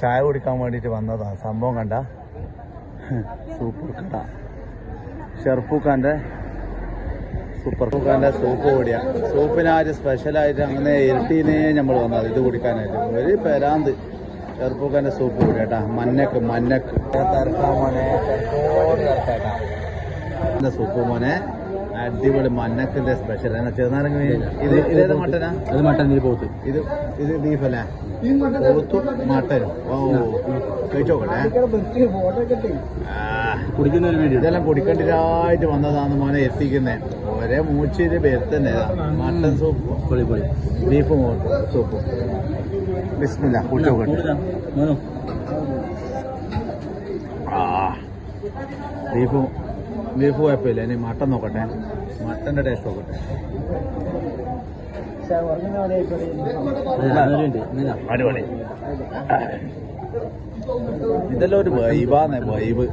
ചായ കുടിക്കാൻ വേണ്ടിട്ട് വന്നതാ. സംഭവം കണ്ട. സൂപ്പർ കട ഷെർപ്പൂക്കാന്റെ സൂപ്പർ ഫുഖാന്റെ സൂപ്പ് കൂടിയ സൂപ്പിനായിട്ട് സ്പെഷ്യലായിട്ട് അങ്ങനെ ഇരട്ടീനെ നമ്മൾ വന്നത്. ഇത് കുടിക്കാനായിട്ട്. ഒരു പെരാന്ത് ഷെർപ്പൂക്കാന്റെ സൂപ്പ് കൂടിയാട്ടാ മഞ്ഞക്ക് മഞ്ഞക്ക്. തിരക്കാൻ മോനെ. തിരക്കോട് തിരക്കേട്ടാ സൂപ്പ് മോനെ. അടിപൊളി മഞ്ഞക്കിന്റെ സ്പെഷ്യൽ ആണ് ചെറുനാരങ്ങ ഇത് ഇതേത് മട്ടനാ? അത് മട്ടൻ നീ പോത്ത്. ഇത് ഇത് ബീഫ് അല്ലേ? മട്ടൻ മട്ടനും ഓ കഴിച്ചോക്കട്ടെ ആ കുടിക്കുന്ന ഒരു വീഡിയോ ഇതെല്ലാം കുടിക്കണ്ടിരായിട്ട് വന്നതാണ് മോനെ എത്തിക്കുന്നേ. ഒരേ മൂച്ചിരി വരുത്തന്നെ. മട്ടൻ സൂപ്പ് പൊളി പൊളി ബീഫ് സൂപ്പ് ബിസ്മില്ല കുടിച്ചോക്കട്ടെ മോനോ? ആ. ബീഫ് ബീഫ് കുഴപ്പമില്ല. ഇനി മട്ടൻ നോക്കട്ടെ. മട്ടന്റെ ടേസ്റ്റ് നോക്കട്ടെ. അടിപൊളി. ഇതെല്ലാം ഒരു വൈബാന്നേ വൈബ്